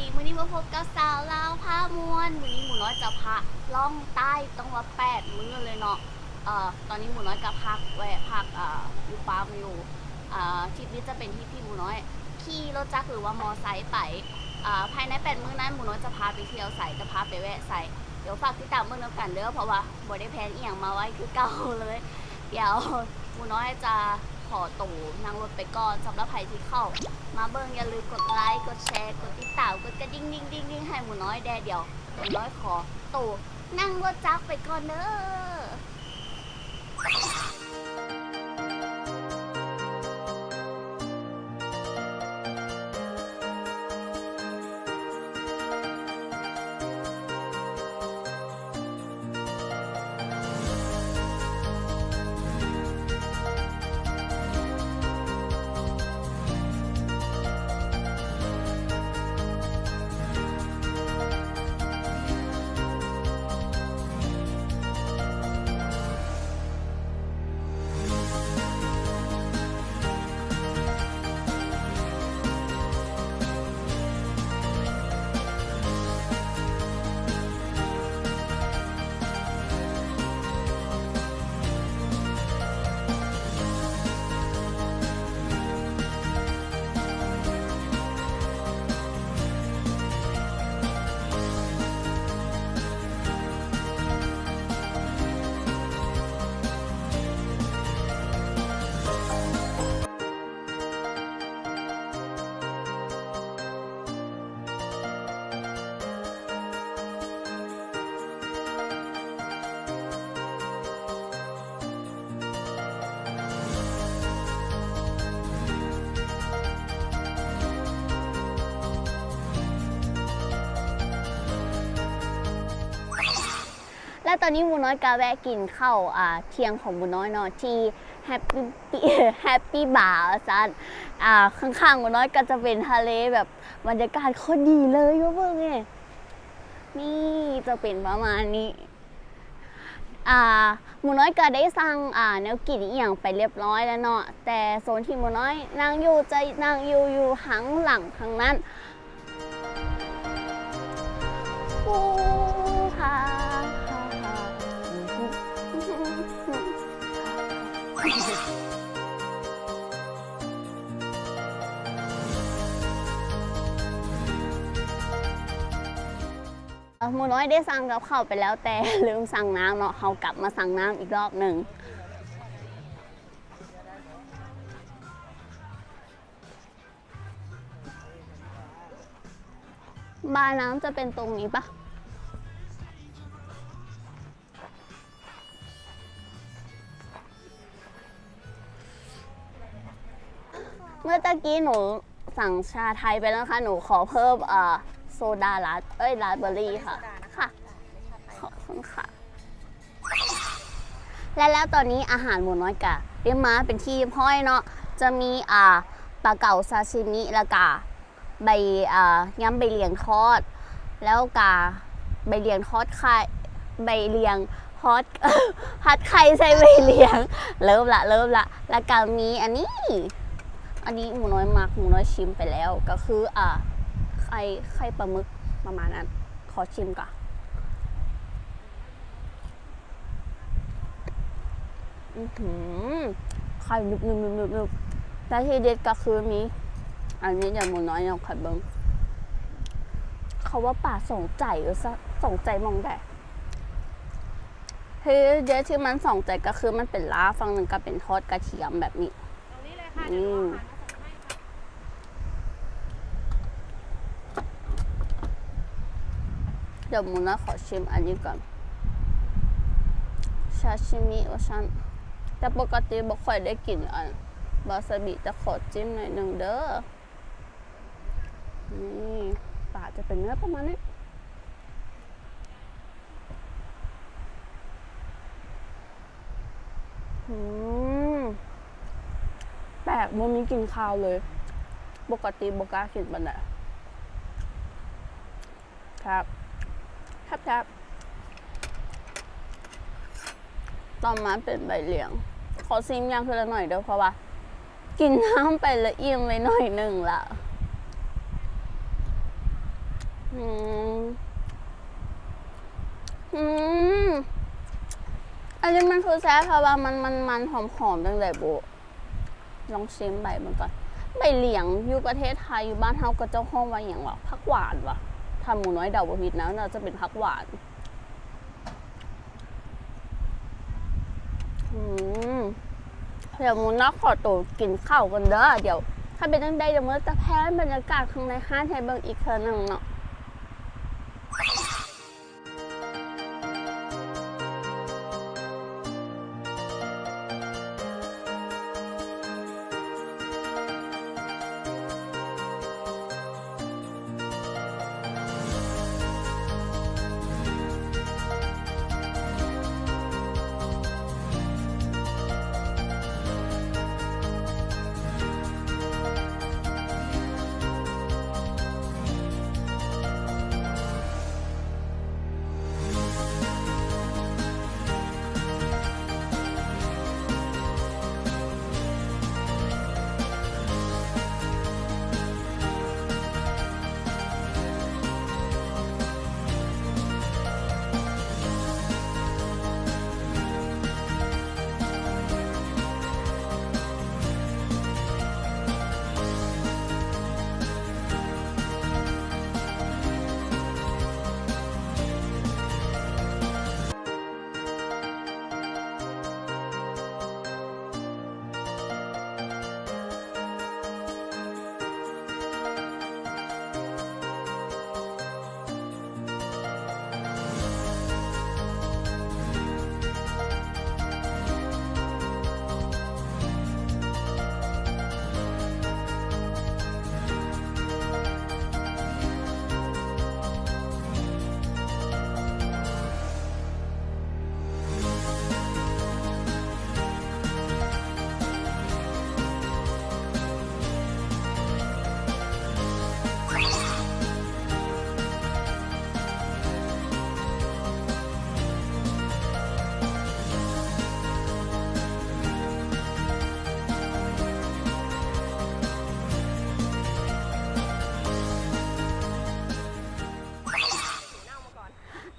ดีมื้อนี้มาพบกับสาวลาวพามวนมื้อนี้หมูน้อยจะพาล่องใต้ต้องว่าแปดมื้อเลยเนาะเอ่อตอนนี้หมูน้อยกับพักแวะพักอ่าอยู่ฟาร์มอยู่อ่าทริปนี้จะเป็นที่ที่หมูน้อยขี่รถจักรหรือว่ามอไซค์ไปอ่าภายในแปดมื้อนั้นหมูน้อยจะพาไปเที่ยวใส่จะพาไปแวะใส่เดี๋ยวฝากติดตามเมื่อน้กันเด้อเพราะว่าบ่ได้แพลนอีหยังมาไว้คือเก่าเลย เดี๋ยวหมูน้อยจะ อตู่นั่งรถไปก่อนสำหรับใครที่เข้า มาเบิ่งอย่าลืมกดไลค์ กดแชร์ กดติดตาม กดกระดิ่งดิ่งดิ่งดิ่งให้หมูน้อยแดเดียวหมูน้อยขอตู่นั่งรถจักรไปก่อนเด้อ และตอนนี้มูน้อยกาแวะกินข้าวอ่าเที่ยงของมูน้อยเนาะที่แฮปปี้แฮปปี้บาร์ซันอ่าข้างๆมูน้อยก็จะเป็นทะเลแบบบรรยากาศโคตรดีเลยเพิ่งไงนี่จะเป็นประมาณนี้อ่าหมูน้อยก็ได้สั่งอ่าแนวกินอีหยังไปเรียบร้อยแล้วเนาะแต่โซนที่หมูน้อยนั่งอยู่จะนั่งอยู่อยู่หังหลังทางนั้นโอ้ฮ่ หมูน้อยได้สั่งกับข้าวไปแล้วแต่ลืมสั่งน้ำเนาะเขากลับมาสั่งน้ำอีกรอบหนึ่งบาร์น้ำจะเป็นตรงนี้ปะเมื่อตะกี้หนูสั่งชาไทยไปแล้วนะคะหนูขอเพิ่มเอ่อ โซดาลัดเอ้ยลาสเบอร์รี่ค่ะค่ะ ขอบคุณค่ะ และแล้วตอนนี้อาหารหมูน้อยกะเรียกมาเป็นที่พ้อยเนาะจะมีอ่าปลาเก๋าซาชิมิแล้วกะใบอ่าย้ำใบเหลียงทอด แล้วกะใบเหลียงทอดไข่ใบเหลียงทอดผัดไข่ใส่ใบเหลียง เริ่มละเริ่มละแล้วก็มีอันนี้ อันนี้หมูน้อยมักหมูน้อยชิมไปแล้วก็คืออ่า ไข่ไข่ปลาหมึกประมาณนั้น ขอชิมก่อนอือหือไข่นึบนึบนึบนึบนึบและที่เด็ดก็คือมี อันนี้อย่างหมูน้อยอย่างไข่เบิงเขาว่าป่าสองใจหรือซะสองใจมองได้ที่เด็ดที่มันสองใจก็คือมันเป็นล้าฝั่งหนึ่งก็เป็นทอดกระเทียมแบบนี้ตรงนี้เลยค่ะเดี๋ยวเราอาหารมาส่งให้ค่ะมเดี๋ยวมูน้อยขอชิมอันนี้ก่อนชาชิมิว่าชันแต่ปกติบ่ค่อยได้กินอันวาซาบิจะขอจิ้มหน่อยหนึ่งเด้อนี่ปลาจะเป็นเนื้อประมาณนี้อืมแปลกโมมีกลิ่นคาวเลย ปกติบกล้ากินบันไดครับ ครับครับต่อมาเป็นใบเหลียง ขอซิมยางคือละหน่อยเด้อเพราะว่า กินน้ำไปละเอียมไปหน่อยหนึ่งละอืมอืมอันนี้มันคือแซ่บเพราะว่ามันมันมันหอมหอมๆจังเลยบุลองชิมใบมันก่อน ใบเหลียงอยู่ประเทศไทยอยู่บ้านเฮาก็เจ้าห้องว่าอย่างวะผักหวานวะ ทำหมูน้อยเดาบ่ผิดนะน่าจะเป็นผักหวานเดี๋ยวมูนักขอตัวกินข้าวกันเด้อเดี๋ยว ถ้าเป็นตั้งได้เดี๋ยวมันจะแพ้บรรยากาศข้างในห้างให้เบิ่งอีกเทอหนึ่งเนาะ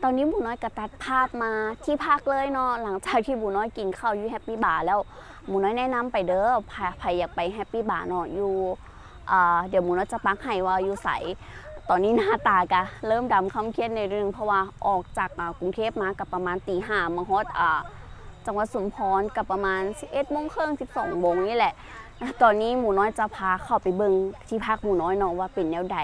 ตอนนี้หมูน้อยกระตัดภาพมาที่พักเลยเนาะหลังจากที่หมูน้อยกินข้าวอยู่แฮปปี้บาร์แล้วหมูน้อยแนะนำไปเด้อใครใครอยากไปแฮปปี้บาร์เนาะอยู่เดี๋ยวหมูน้อยจะปักให้ว่าอยู่ใสตอนนี้หน้าตากะเริ่มดำคำเครียดในเรื่องเพราะว่าออกจากกรุงเทพมากับประมาณตีห้ามาฮอดจังหวัดสุมพรกับประมาณ11โมงครึ่ง12โมงนี่แหละ ตอนนี้หมูน้อยจะพาเข้าไปเบิงที่พักหมูน้อยเนาะว่าเป็นแนวใด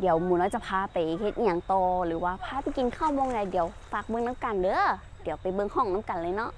เดี๋ยวหมูน้อยจะพาไปเฮ็ดอย่างต่อหรือว่าพาไปกินข้าวมองไหนเดี๋ยวฝากเบิ่งน้ำกันเด้อ เดี๋ยวไปเบิ่งห้องน้ำกันเลยเนาะ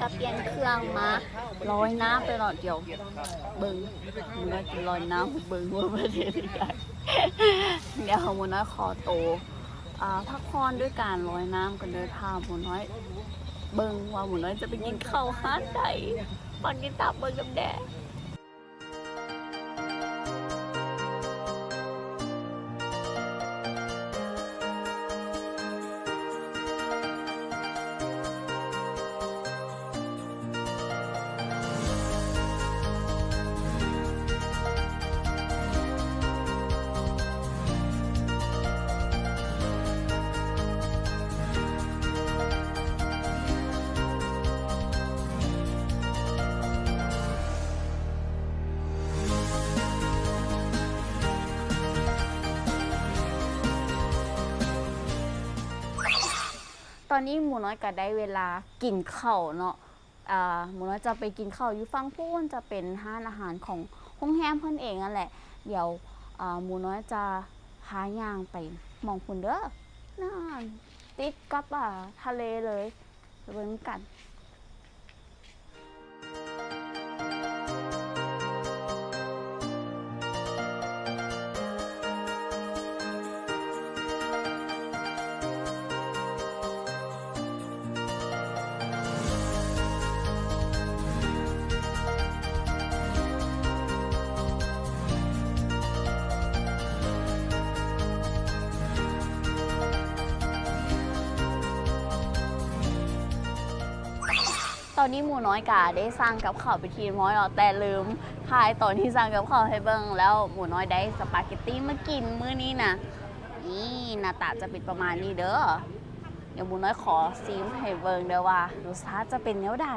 ก็เปลี่ยนเครื่องมาลอยน้ำไปหลอดเดียวเบิ้งหมูน้อยจะลอยน้ำเบิ้งว่าประเทศใดเดี๋ยวหมูน้อยขอโตพักผ่อนด้วยการลอยน้ำกันเดินทางหมูน้อย เบิ้งว่าหมูน้อยจะไปกินข้าวห้านใดปันกินตับเบิ้งกับแดด อนนี้หมูน้อยก็ได้เวลากินข้าวเนาะอ่าหมูน้อยจะไปกินข้าวอยู่ฟังพูนจะเป็นห้านอาหารของโรงแรมเพิ่นเองนั่นแหละ เดี๋ยวอ่าหมูน้อยจะพาย่างไปมองพุ่นเด้อน่าติดกับอ่าทะเลเลยเบิ่งกัน ตอนนี้หมูน้อยกาได้สร้างกับข้าวไปทีน้อยแล้วแต่ลืมทายตอนที่สร้างกับข้าวให้เบิ่งแล้วหมูน้อยได้สปาเกตตี้มากินมื้อนี้นะนี่หน้าตาจะเป็นประมาณนี้เด้อเดี๋ยวหมูน้อยขอซีมให้เบิ่งเด้อว่ารสชาติจะเป็นแนวใด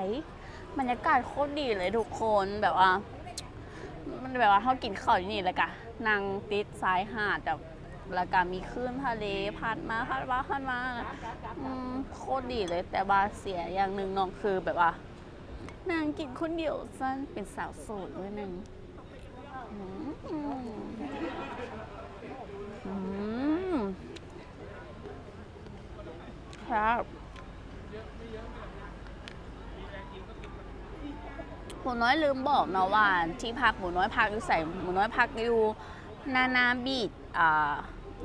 บรรยากาศโคตรดีเลยทุกคนแบบว่า มันแบบว่าเขากินข้าวอยู่นี่แล้วกะนั่งติดสายหาดแบบ แล้วก็มีคลื่นทะเลพัดมาพัดมาพัดมาอืมโคตรดีเลย แต่ว่าเสียอย่างหนึ่งน้องคือแบบว่า นางกินคนเดียวสั้นเป็นสาวโสดด้วยนึงครับหมูน้อยลืมบอกเนาะว่าที่พักหมูน้อยพักอยู่ใส่หมูน้อยพักอยู่นานาบีดอ่า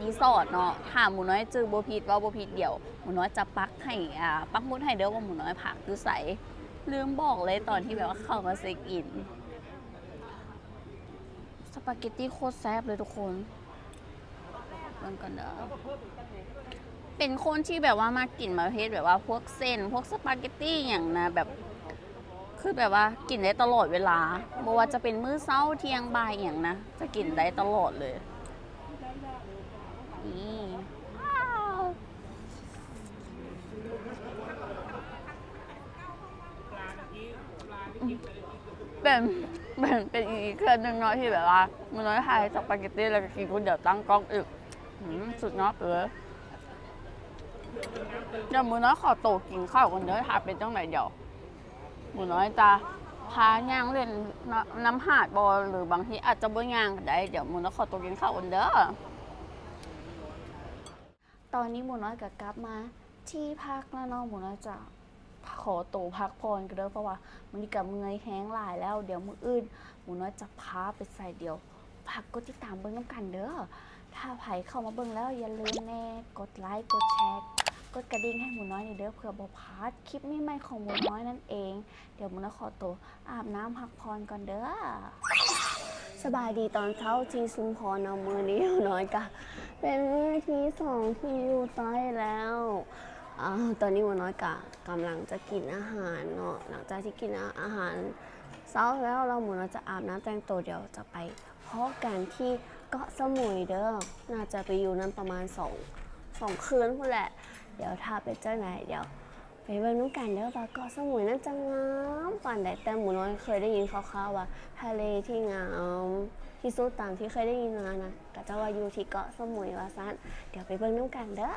รีสอร์ทเนาะถ้าหมูน้อยจือบัวพีดว่าบัวพีดเดี่ยวหมูน้อยจะปักให้อ่าปักมุดให้เด้อว่าหมูน้อยพักอยู่ใส่ลืมบอกเลยตอนที่แบบว่าเข้ามาเซ็กอินสปาเกตตี้โคตรแซ่บเลยทุกคนเบิ่งกันเด้อเป็นคนที่แบบว่ามากินประเภทแบบว่าพวกเส้น พวกสปาเกตตี้อย่างนะแบบคือแบบว่ากินได้ตลอดเวลาบ่ว่าจะเป็นมื้อเช้าเที่ยงบ่ายอย่างนะ จะกินได้ตลอดเลย นี่ว้าวเป็นเป็นเป็นอีกเครื่องหนึ่งเนาะที่แบบว่า มันน้อยทายสปาเกตตี้แล้วก็กินคนเดียวตั้งกล้องอีกสุดยอดเลยเดี๋ยวมือน้อยขอโตกินข้าวกันเด้อถ้าเป็นจังไหนเดี๋ยวหมูน้อยจะพาย่างเล่นนน้ำหาดบอลหรือบางทีอาจจะบ่ย่างก็ได้เดี๋ยวหมูน้อยขอตัวกินข้าวกันเด้อ ตอนนี้หมูน้อยกับกลับมา ที่พักแล้วเนาะหมูน้อยจะขอตัวพักผ่อนกันเด้อเพราะว่ามันนี้กับเงยแห้งหลายแล้ว เดี๋ยวมืออื่นหมูน้อยจะพาไปใส่เดี๋ยวพักกดติดตามเบิ้งน้ำกันเด้อถ้าไผเข้ามาเบิ่งแล้วอย่าลืมแน่กดไลค์กดแชร์กดกระดิ่งให้หมูน้อยในเด้อเผื่อบ่พลาดคลิปใหม่ๆของหมูน้อยนั่นเอง เดี๋ยวหมูน้อยขอตัวอาบน้ำพักผ่อนก่อนเด้อ สบายดีตอนเช้าที่ชุมพรเอามือนี้น้อยกะเป็นมือที่สองที่อยู่ใต้แล้วอ่าตอนนี้วันน้อยกะกำลังจะกินอาหารเนาะหลังจากที่กินอาหารเช้าแล้วเราหมูน้อยจะอาบน้ำแต่งตัวเดี๋ยวจะไปเพาะกันที่เกาะสมุยเด้อน่าจะไปอยู่นั้นประมาณสองสองคืนพูดแหละ เดี๋ยวถ้าไปเจ้าไหนเดี๋ยว เบิ่งน้ำกันเด้อว่าเกาะสมุยนั่นจะงามปานใดแต่หมูน้อยเคยได้ยินคร่าวๆว่า ทะเลที่งามที่สุดตามที่เคยได้ยินมานะก็จะว่าอยู่ที่เกาะสมุยว่าซันเดี๋ยวไปเบิ่งน้ำกันเด้อ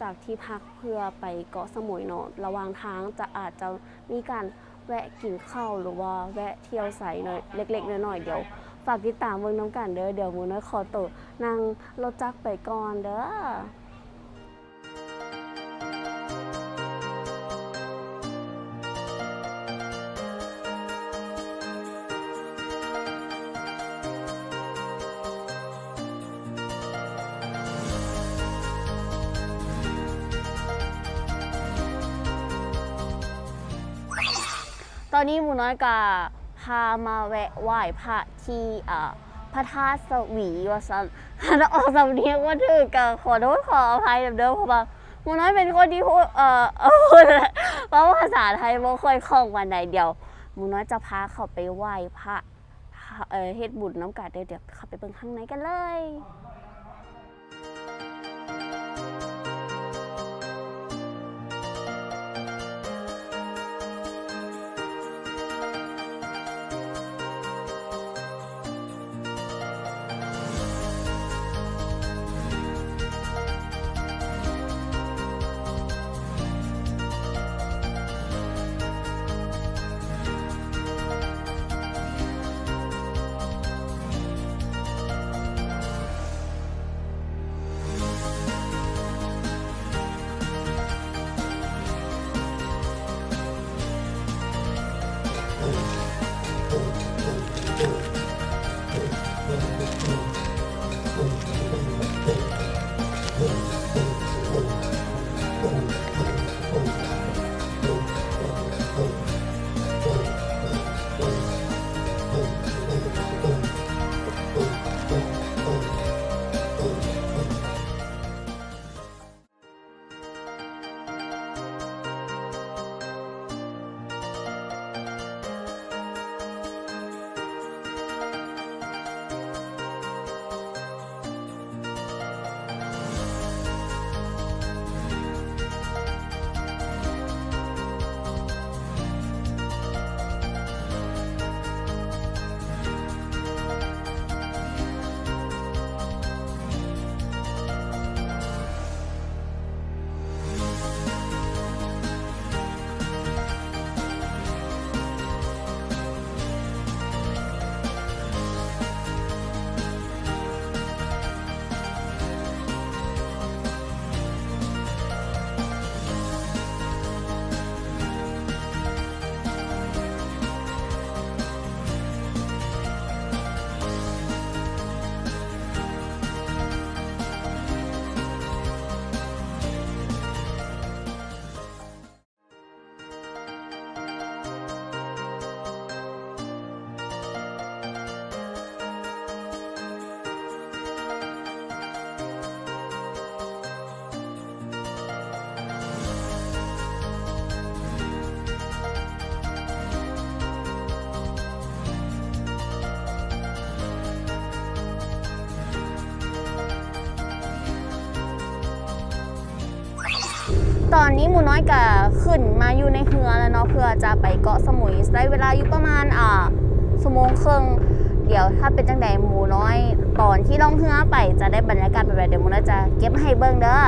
จากที่พักเพื่อไปเกาะสมุยเนาะระหว่างทางจะอาจจะมีการแวะกินข้าวหรือว่าแวะเที่ยวใสหน่อยเล็กๆน้อยๆเดี๋ยวฝากติดตามเบิ่งน้ำกันเด้อเดี๋ยวมูน้อยขอตัวนั่งรถจักรไปก่อนเด้อ อนนี้หมูน้อยกาพามาแวะไหว้พระที่พระธาตุสวีว่าซันถ้าออกสำเนียงว่าถือก็ขอโทษขออภัยเดิมเพราะว่าหมูน้อยเป็นคนที่พูดเอ่อเออเพราะภาษาไทยบ่ค่อยคล่องวันใดเดียวหมูน้อยจะพาเขาไปไหว้พระเอ่อเฮ็ดบุญน้ำกาดเดี๋ยวเดี๋ยวเข้าไปเบิ่งข้างในกันเลย อนนี้หมูน้อยกะขึ้นมาอยู่ในเรือแล้วเนาะเพื่อจะไปเกาะสมุยใช้เวลาอยู่ประมาณอ่าชั่วโมงครึ่งเดี๋ยวถ้าเป็นจังใดหมูน้อย ตอนที่ล่องเรือไปจะได้บรรยากาศแบบเดี๋ยวหมูน้อยจะเก็บให้เบิ้งเด้อ